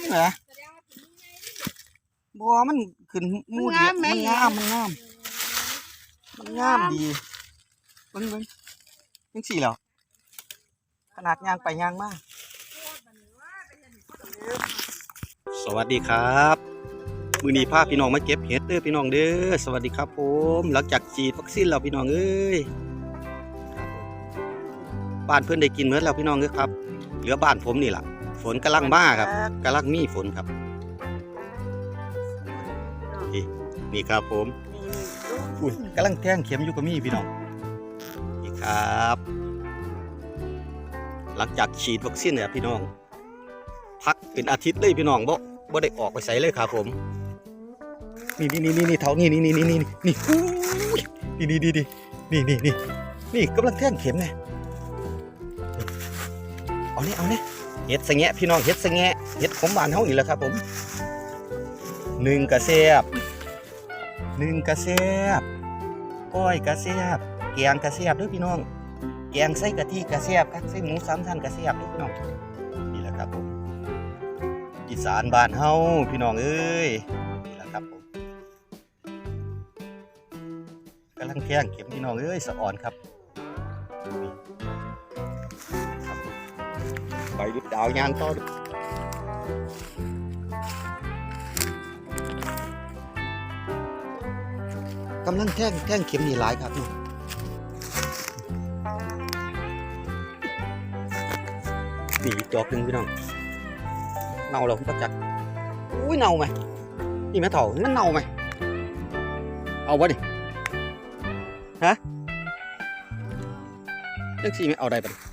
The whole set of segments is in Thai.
นี่เหรอบัวมันขึ้นมูดีมันงามมันงาม มันงามดีเบิ่งเบิ่งยังสี่เหรอขนาดยางไปยางมาก สวัสดีครับมือนี้พาพี่น้องมาเก็บเห็ดเด้อพี่น้องเด้อสวัสดีครับผม หลังจากฉีดวัคซีนแล้วพี่น้องเอ้ย บ้านเพื่อนได้กินเมื่อแล้วพี่น้องเอ้ยครับ เหลือบ้านผมนี่แหละฝนกำลังมาครับกำลังมีฝนครับนี่นี่ครับผมอุ้ยกำลังแท่งเข็มอยู่กับมีพี่น้องนี่ครับ หลังจากฉีดวัคซีนเนี่ยพี่น้อง พักเป็นอาทิตย์เลยพี่น้องบ่บ่ได้ออกไปใส่เลยครับผมนี่นี่นี่นี่นี่เท่านี่นี่นี่นี่นี่นี่อู้ยนี่นี่นี่นี่นี่นี่นี่นี่กำลังแท่งเข็มเนี่ย เอาเนี่ยเอาเนี่ยเห็ดสะแงะพี่น้องเห็ดสะแงะเห็ดของบ้านเฮานี่แหละครับผมหนึ่งกระเสียบหนึ่งกระเสียบก้อยกระเสียบแกงกระเสียบด้วยพี่น้อง แกงใส่กะทิกระเสียบครับใส่หมูสามชั้นกระเสียบด้วยพี่น้องนี่แหละครับผมอีสานบ้านเฮาพี่น้องเอ้ยนี่แหละครับผมกำลังแท่งเข็มพี่น้องเอ้ยสะอ่อนครับนี่ครับ ใบดุดดาวยางต่อกำลังแท่งแท่งเข็มนี่หลายครับนาะนี่อีจอกหนึ่งพี่น้องเน่าแล้วผมก็จักอุ้ยเน่าไหมนี่แม่เถ่ามันเน่าไหมเอาวะดิฮะจังสี่ไม่เอาได้ปะ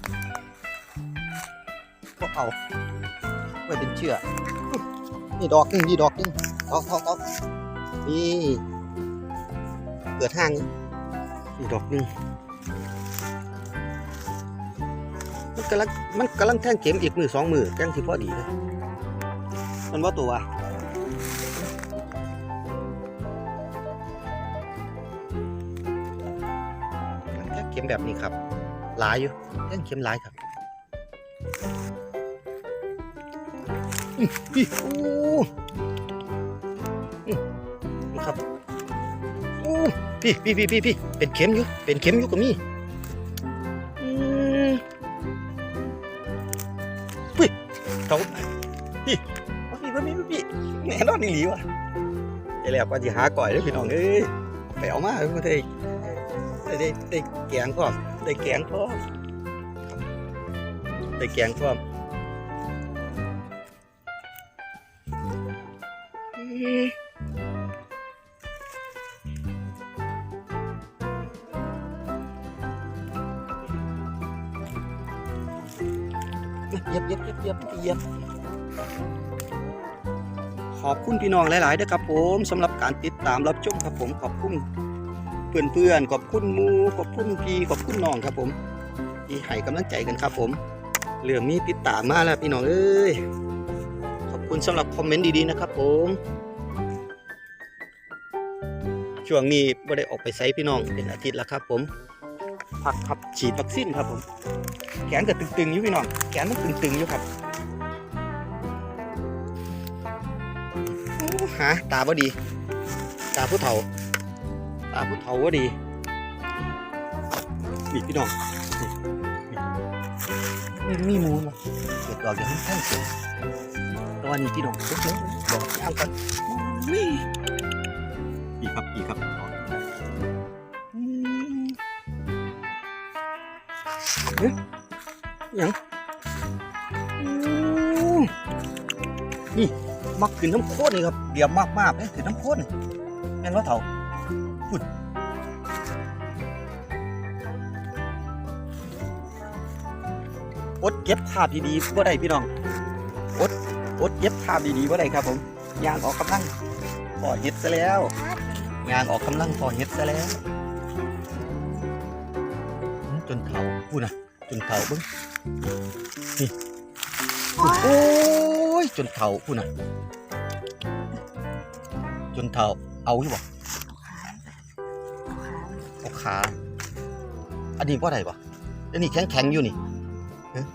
เอาไว้เป็นเชื่อนี่ดอกนึงนี่ดอกนึงเอาเอาเอานี่เกิดห้างนี่ดอกนึงมันกำลังมันกำลังแท่งเข็มอีกมือสองมือแกงสิพอดีเลยมันว่าตัวแค่เข็มแบบนี้ครับหลายอยู่แค่งเข็มหลายครับ พี่โอ้นะครับโอ้พี่พี่พี่พี่พี่เป็นเข็มอยู่เป็นเข็มอยู่กับมีอืมพี่เขาพี่พี่ว่าพี่ว่าพี่แน่นอนนี่หลีว่ะไอ้แล้วก็จะหาก่อยด้อพี่น้องเอ้ยไปเอามาเพื่อได้ได้ได้ได้แกงพร้อมได้แกงพร้อมได้แกงพร้อม เหย็บเหย็บขอบคุณพี่น้องหลายๆด้วยครับผมสำหรับการติดตามรับชมครับผมขอบคุณเพื่อนๆขอบคุณมูขอบคุณพี่ขอบคุณน้องครับผมที่ให้กำลังใจกันครับผมเรื่องนี้ติดตามมาแล้วพี่น้องเอ้ยขอบคุณสำหรับคอมเมนต์ดีๆนะครับผมช่วงนี้ไม่ได้ออกไปไซพี่น้องเป็นอาทิตย์แล้วครับผมพักขับฉีดวัคซีนครับผม แขนก็ตึงๆอยู่พี่น้องแขนมันตึงๆอยู่ครับ หาตาบ่ดี ตาผู้เฒ่า ตาผู้เฒ่าบ่ดีนี่พี่น้องนี่มีมูลเกิดดอกอย่างนี้แท่งเสียตอนนี้พี่น้องลุกเลยดอกย่างกันวิ่อีกครับอีกครับเฮ้ยยังนี่ มักขึ้นน้ำข้นนี่ครับเดี๋ยวมากมากเลยขึ้นน้ำข้นแม่นว่าเถาพุ่นอดเก็บภาพดีๆบ่ได้พี่น้องอดอดเก็บภาพดีๆบ่ได้ครับ ผมยางออกกำลังพอเฮ็ดซะแล้วยางออกกำลังพอเฮ็ดซะแล้วจนเถาพูดนะจนเถาบิ้งนี่โอ้ ยจนเถ่าพูดนะจนเท่าเอาอยู่บ่เอาขาอันนี้ว่าไรบ่อันนี้แข็งแข็งอยู่นี่ฮะ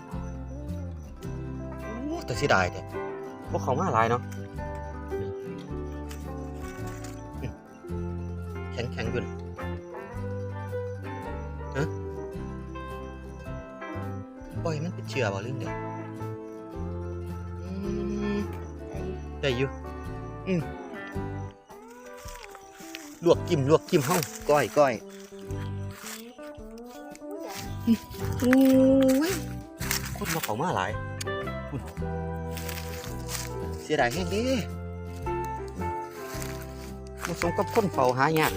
โอ้แต่เสียดายแต่พวกเขามาหลายเนาะแข็งแข็งอยู่นะฮะปล่อยมันเป็นเชื้อบ่หรือไงอื ได้อยู่อืมลวกจิ้มลวกจิ้มเฮ้าก้อยก้อยโอ้ยคนมาเขามาหลายอุ๊ยเสียดายแห้งเดิมาสมกับคนเฝ้าหายาก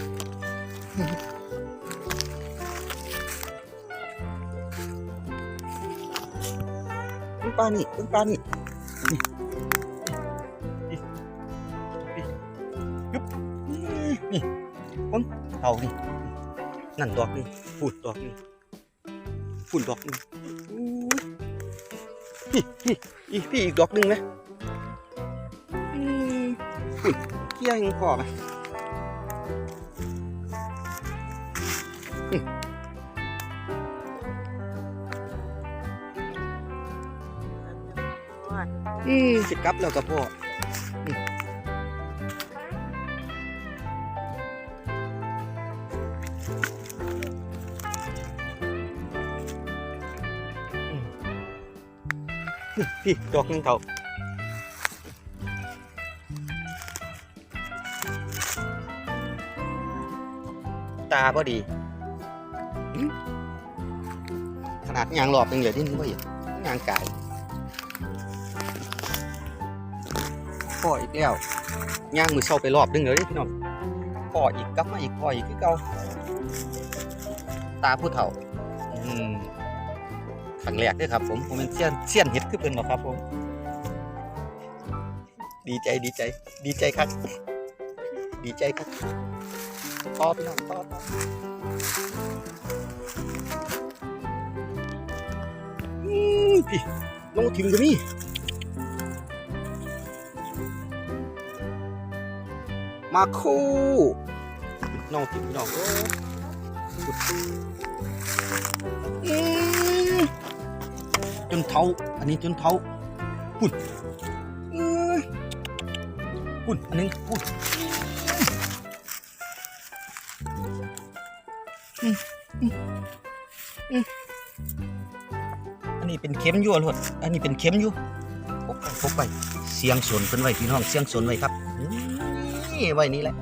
เป็นปลานี่เป็นปลานี่นี่ เอานี่นั่นดอกนี่พูดดอกนี่ฝุ่นดอกหนึ่งอู้ยพี่พี่อีกพี่อีกดอกหนึ่งไหมอืมฝุ่นเกี้ยงพอไหมอืมอืมสิกลับแล้วกับพ่ออื พี่ดอกหนึ่งเท่าตาพอดีอืมขนาดยางหลอบยังเหลือที่นึงก็เห็นยางไก่พ่ออีกแล้วยางมือเศร้าไปรอบนึงเลยพี่น้องพ่ออีกกลับมาอีกพ่ออีกคือเก่าตาผู้เฒ่า อืม ครั้งแรกด้วยครับ ผมผมเป็นเซียนเซียนเห็ดคือเป็นหรอครับ ผม ดีใจดีใจ ดีใจครับ ดีใจครับต่อพี่น้องต่อต่ออืมพี่ลงถึงกันนี่มาคู่น้องถึงน้องอืม จนเท้า อันนี้จนเท้าปุ่นพุ่นอันนึงปุ่นอันนี้เป็นเข็มอยู่อะลวดอันนี้เป็นเข็มอยู่พกไปพกไป เสียงสนเป็นไว้พี่น้อง เสียงสนไว้ครับ นี่ไว้นี่แหละ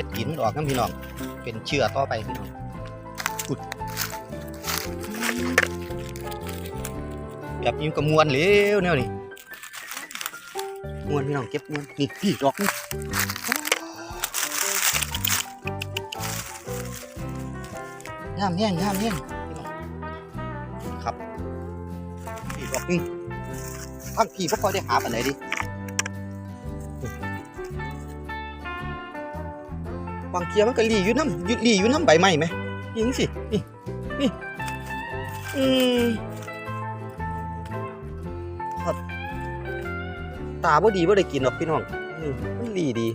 ด็ดกินออกครับพี่น้อง เป็นเชื่อต่อไปพี่น้องกุดแบบนี้ก็มวนเร็วแนวนี่มวนพี่น้องเก็บมวนนี่พี่ดอกนี่งามแห้งงามแห้งพี่น้องครับพี่ดอกนี่ทั้งพี่พวกเขาได้หาปันไหนดิ บางเทียมันก็หลีอยู่น้ำยู่หลีอยู่น้ำใบไม้ไหมยิงสิ นี่นี่อืมครับตาบ่ดีบ่ได้กินหรอกพี่น้องอืมมันหลีดี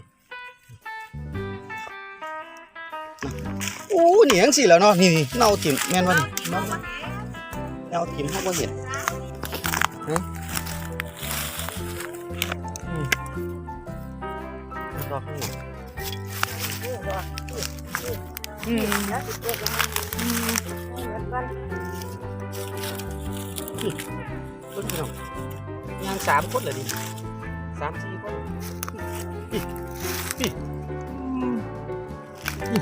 โอ้เหนียงสิแล้วเนาะนี่นี่เน่าถิ่มแม่นว่านี่เน่าเน่าถิ่มเขาบ่เห็นฮะ อืมแล้วสิเก็บลงมาอืมเอาเงินก่อนเพิ่นพี่น้องยางสามคนเลยดิสามสี่คนนี่นี่อืมนี่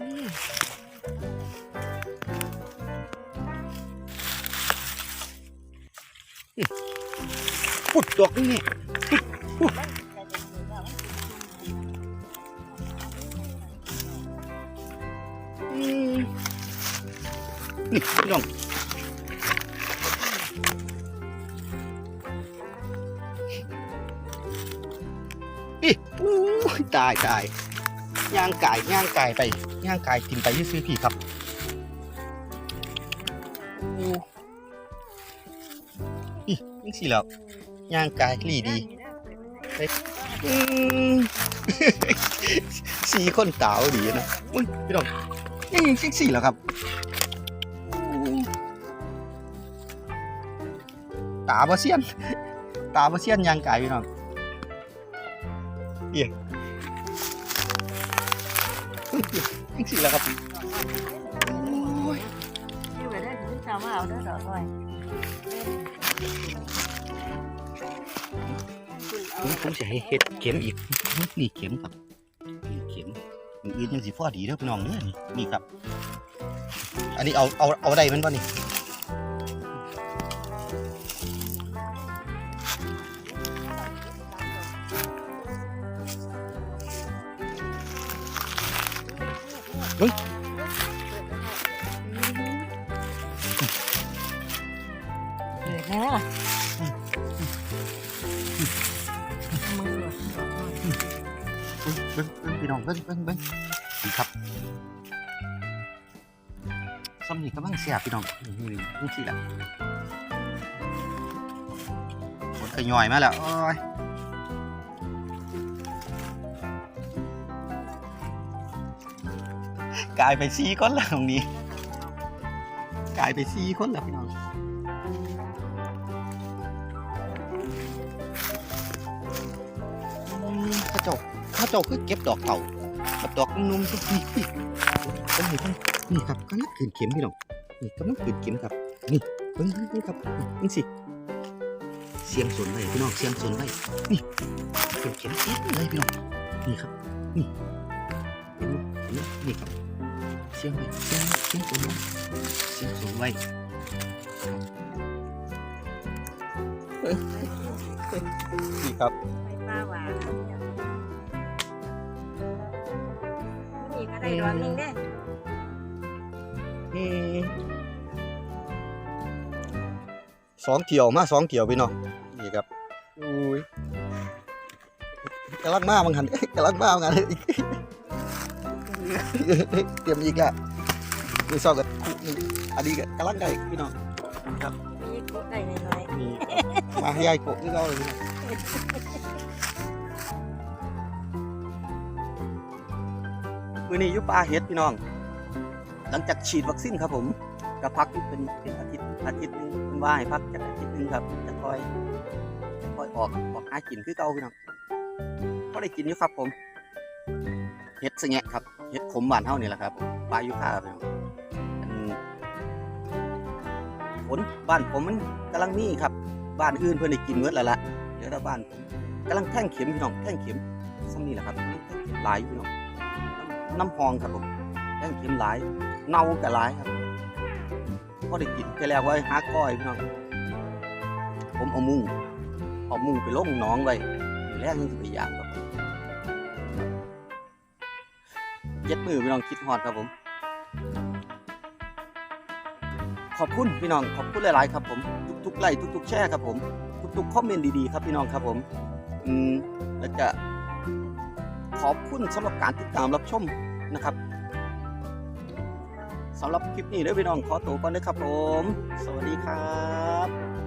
อืมปุดดอกนี่อื นี่พี่น้องอีอู้ยตายตายย่างไก่ย่างไก่ไปย่างไก่กินไปซื้อๆพี่ครับโอ้อีนี่ยังสิแล้วย่างกายลีดีอืมสีคนตาวดีนะอุ้ยพี่น้องยังยังสิแล้วครับ ตาบ่เซียน ตาบ่เซียนย่างกายพี่น้องเอี่ยยังสิแล้วครับโอ้ยที่ไว้ได้ถึงจะมาเอาได้ดอกหน่อยผมผมจะให้เฮ็ดเข็มอีกนี่เข็มครับนี่เข็มมืออื่นยังสิพอดีเด้อพี่น้องเด้อนี่นี่ครับ อันนี้เอาเอาเอาได้แมันบ่นี่ ฮ้ยเดือดนะล่ะมือเบิ้งเบิ้งเบิ้งพี่น้องเบิ้งเบิ้งเบิ้งนี่ครับซ้ำนี่กำลังเสียบพี่น้องนี่นี่สิละฝนก็ย่อยมาแล้วโอ้ย กลายไปสี่คนแล้วตรงนี้ กลายไปสี่คนแล้วพี่น้องข้าเจ้าข้าเจ้าคือเก็บดอกเต่ากับดอกนุ่มทุกทีเป็นเพิ่นนี่ครับกำลังขืนเข็มพี่น้องนี่กำลังขืนเข็มครับนี่เพิ่งเพิ่ครับนี่สิเสียงสนไว้พี่น้องเสียงสนไว้นี่ขืนเข็มเต็มเลยพี่น้องนี่ครับนี่นี่ครับ สียงเสียงเสียงสนไว้เสียงสนไว้นี่ครับไปปลาหวานนี่ก็ได้ดอกนึงเด้อืมสองเกี่ยวมาสองเกี่ยวพี่น้องนี่ครับอุ้ยกำลังมาบางหันกำลังมาบางหัน เตรียมอีกแล้วมือสองกับคู่หนึงอันนี้ก็กำลังได้พี่น้องครับนี่ก็ได้น้อยนี่ครับมาให้ยายโกะนี่เราเลยพี่น้องมือนี้อยุปลาเฮ็ดพี่น้อง หลังจากฉีดวัคซีนครับผมก็พักอยู่เป็นเป็นอาทิตย์อาทิตย์หนึงเป็นว่าให้พักจากอาทิตย์หนึงครับจะคอยคอยออกออกหากินคือเก่าพี่น้องก็ได้กินอยู่ครับผมเฮ็ดสะแงะครับ เฮ็ดขมหวานเท่านี่แหละครับปลายุค่าครับผลบ้านผมมันกำลังมีครับ บ้านอื่นเพิ่อนได้กินเมื่อแล้วละเดี๋ยวแต่บ้านผมกำลังแท่งเข็มพี่น้องแท่งเข็มซ้ำนี่แหละครับหลายพี่น้องน้ำหองครับผมแท่งเข็มหลายเน่ากับหลายครับพอได้กินแค่แล้วไว้หาก้อยพี่น้องผมเอามุ้งเอามุ้งไปลงน้องไว้อยู่แรกนี่จะไปยางครับ็ดมือพี่น้องคิดฮอดครับผม ขอบคุณพี่น้องขอบคุณหลาย ๆ ครับผม ทุกๆไลค์ทุก ๆ แชร์ครับผม ทุกๆคอมเมนต์ดี ๆ ครับพี่น้องครับผมอืมแล้วก็ขอบคุณสำหรับการติดตามรับชมนะครับสำหรับคลิปนี้เด้อพี่น้องขอตัวก่อนเด้อครับผม สวัสดีครับ